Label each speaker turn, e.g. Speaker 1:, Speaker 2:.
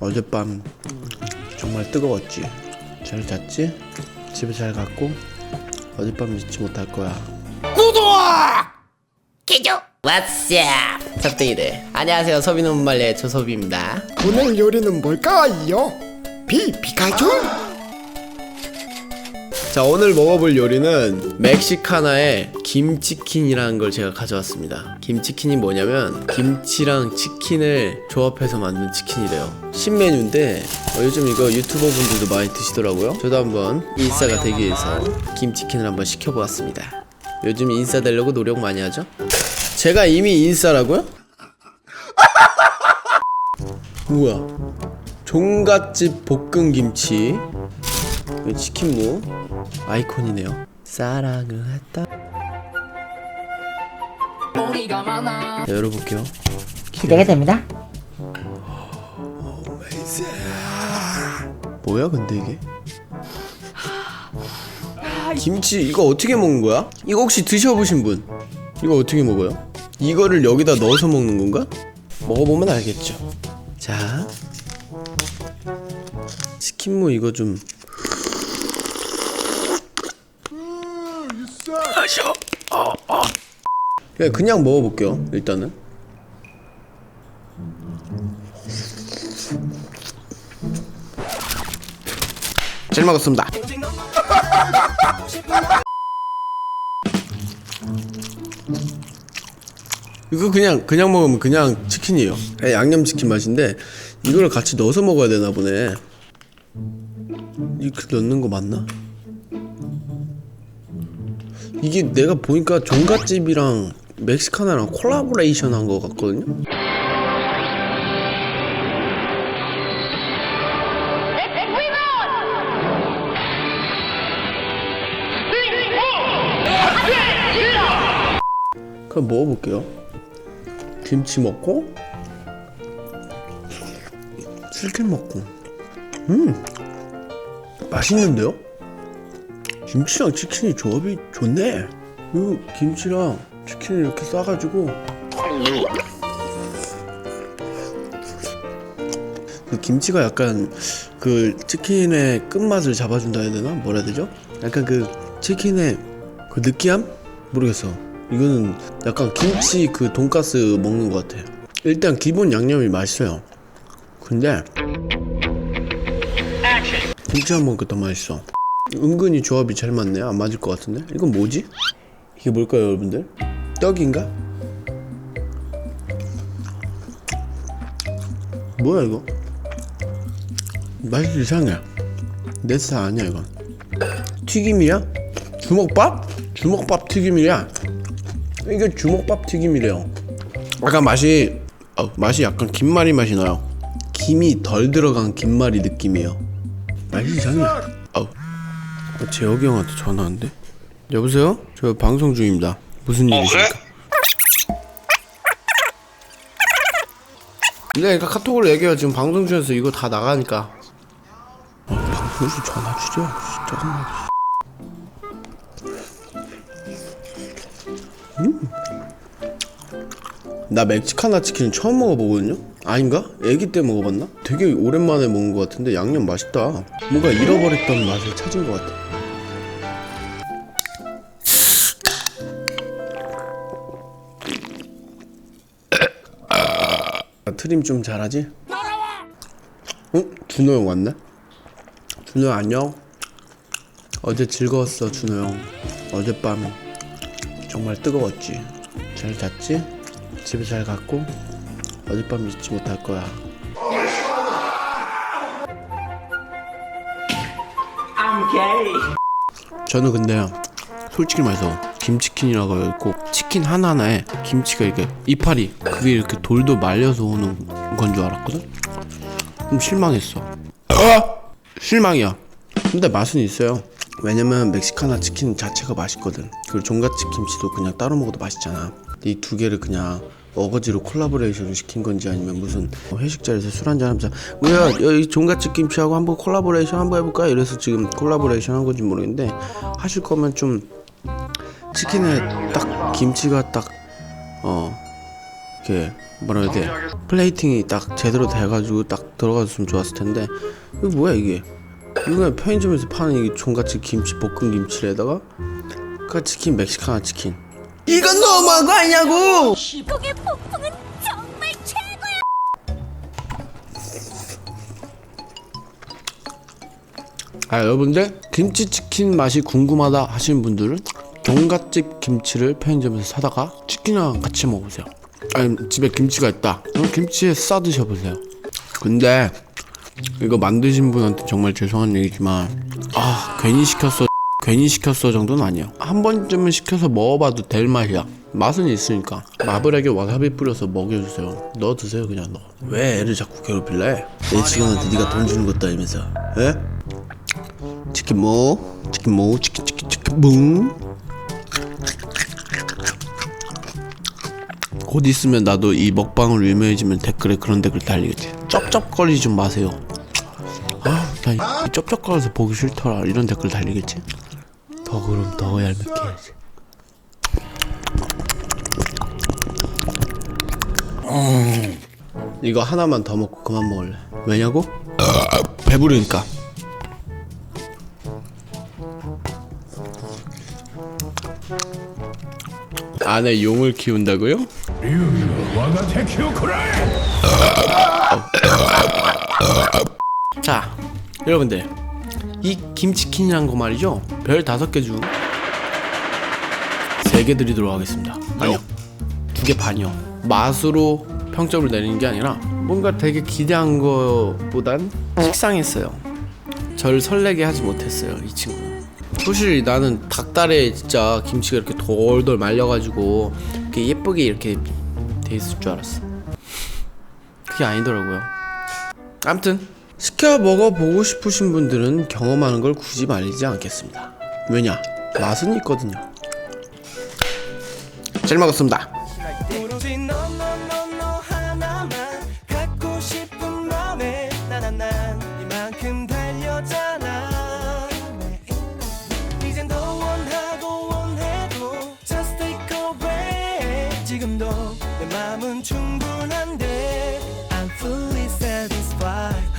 Speaker 1: 어젯밤 정말 뜨거웠지. 잘 잤지? 집에 잘 갔고 어젯밤 잊지 못할 거야.
Speaker 2: 개조 왓츠야 섭등이들 안녕하세요 소비는 문말레 조소비입니다
Speaker 3: 오늘 요리는 뭘까요? 비 피카츄?
Speaker 1: 자 오늘 먹어볼 요리는 멕시카나의 김치킨이라는 걸 제가 가져왔습니다. 김치킨이 뭐냐면 김치랑 치킨을 조합해서 만든 치킨이래요. 신메뉴인데 어, 요즘 이거 유튜버 분들도 많이 드시더라고요. 저도 한번 인싸가 되기 위해서 김치킨을 한번 시켜보았습니다. 요즘 인싸 되려고 노력 많이 하죠? 제가 이미 인싸라고요? 우와. 종갓집 볶음 김치. 이 치킨무 아이콘이네요. 사랑을 했다. 자, 열어볼게요.
Speaker 4: 기대가 됩니다.
Speaker 1: 뭐야 근데 이게? 김치 이거 어떻게 먹는 거야? 이거 혹시 드셔보신 분? 이거 어떻게 먹어요? 이거를 여기다 넣어서 먹는 건가? 먹어보면 알겠죠. 자, 치킨무 이거 좀 그냥 그냥 먹어볼게요. 일단은. 잘 먹었습니다. 이거 그냥 그냥 먹으면 그냥 치킨이에요. 그냥 양념 치킨 맛인데 이걸 같이 넣어서 먹어야 되나 보네. 이렇게 넣는 거 맞나? 이게 내가 보니까 종갓집이랑 멕시카나랑 콜라보레이션 한거 같거든요. 그럼 먹어볼게요. 김치 먹고 치킨 먹고 음 맛있는데요? 김치랑 치킨이 조합이 좋네. 이 김치랑 치킨을 이렇게 싸가지고 그 김치가 약간 그 치킨의 끝맛을 잡아준다 해야 되나 뭐라 해야 되죠? 약간 그 치킨의 그 느끼함 모르겠어. 이거는 약간 김치 그 돈가스 먹는 것 같아. 일단 기본 양념이 맛있어요. 근데 김치만 먹으니까 더 맛있어. 은근히 조합이 잘 맞네. 안 맞을 것 같은데? 이건 뭐지? 이게 뭘까요, 여러분들? 떡인가? 뭐야 이거? 맛이 이상해. 내 스타일 아니야 이건. 튀김이야? 주먹밥? 주먹밥 튀김이야. 이게 주먹밥 튀김이래요. 약간 맛이 어, 맛이 약간 김말이 맛이 나요. 김이 덜 들어간 김말이 느낌이에요. 맛이 이상해. 어, 재혁이 형한테 전화 왔는데? 여보세요? 저 방송 중입니다. 무슨 일이십니까? 네, 그러니까 카톡으로 얘기해요. 지금 방송 중에서 이거 다 나가니까. 아, 방송에서 전화 주죠. 짜증나. 나 멕시카나 치킨 처음 먹어보거든요? 아닌가? 애기 때 먹어봤나? 되게 오랜만에 먹은 것 같은데 양념 맛있다. 뭔가 잃어버렸던 맛을 찾은 것 같아. 아, 트림 좀 잘하지? 응? 준호 형 왔네? 준호 형 안녕? 어제 즐거웠어 준호 형 어젯밤 정말 뜨거웠지 잘 잤지? 집에 잘 갔고 어젯밤 잊지 못할 거야. 저는 근데 솔직히 말해서 김치킨이라고 해고 치킨 하나하나에 김치가 이게 이파리 그게 이렇게 돌도 말려서 오는 건 줄 알았거든? 좀 실망했어. 아! 실망이야. 근데 맛은 있어요. 왜냐면 멕시카나 치킨 자체가 맛있거든. 그리고 종갓집 김치도 그냥 따로 먹어도 맛있잖아. 이 두 개를 그냥 어거지로 콜라보레이션을 시킨 건지 아니면 무슨 회식 자리에서 술 한잔 하면서 우리가 이 종갓집 김치하고 한번 콜라보레이션 한번 해볼까? 이래서 지금 콜라보레이션 한 건지 모르겠는데 하실 거면 좀 치킨에 딱 김치가 딱 어 이렇게 뭐라 해야 돼? 플레이팅이 딱 제대로 돼가지고 딱 들어갔으면 좋았을 텐데 이거 뭐야 이게? 이거 편의점에서 파는 이게 종갓집 김치 볶음 김치에다가 그 치킨 멕시카나 치킨 이건 너무한 거 아니냐고.
Speaker 4: 고개 폭풍은 정말 최고야.
Speaker 1: 아 여러분들 김치치킨 맛이 궁금하다 하시는 분들은 종갓집 김치를 편의점에서 사다가 치킨이랑 같이 먹으세요. 아니 집에 김치가 있다. 그럼 김치에 싸 드셔보세요. 근데 이거 만드신 분한테 정말 죄송한 얘기지만 아 괜히 시켰어 괜히 시켰어 정도는 아니에요 한 번쯤은 시켜서 먹어봐도 될 맛이야 맛은 있으니까 마블에게 와사비 뿌려서 먹여주세요 넣어 드세요 그냥 넣어 왜 애를 자꾸 괴롭힐래 내 직원한테 네가 돈 주는 것도 아니면서 에? 치킨 뭐 치킨 뭐 치킨 치킨 치킨 뭉. 곧 있으면 나도 이 먹방으로 유명해지면 댓글에 그런 댓글 달리겠지. 쩝쩝거리지 좀 마세요. 아, 나이 쩝쩝거려서 보기 싫더라. 이런 댓글 달리겠지. 더 그럼 더 얄밉게 해야지. 음. 이거 하나만 더 먹고 그만 먹을래. 왜냐고? 배부르니까. 안에 용을 키운다고요? 자, 여러분들 이 김치킨이란 거 말이죠. 별 다섯 개 중 세 개 드리도록 하겠습니다. 아니요, 두 개 반이요. 맛으로 평점을 내리는 게 아니라 뭔가 되게 기대한 것보단 식상했어요. 저를 설레게 하지 못했어요, 이 친구는. 사실 나는 닭다리에 진짜 김치가 이렇게 돌돌 말려가지고 이렇게 예쁘게 이렇게 돼 있을 줄 알았어. 그게 아니더라고요. 아무튼 시켜 먹어보고 싶으신 분들은 경험하는 걸 굳이 말리지 않겠습니다. 왜냐? 맛은 있거든요. 잘 먹었습니다.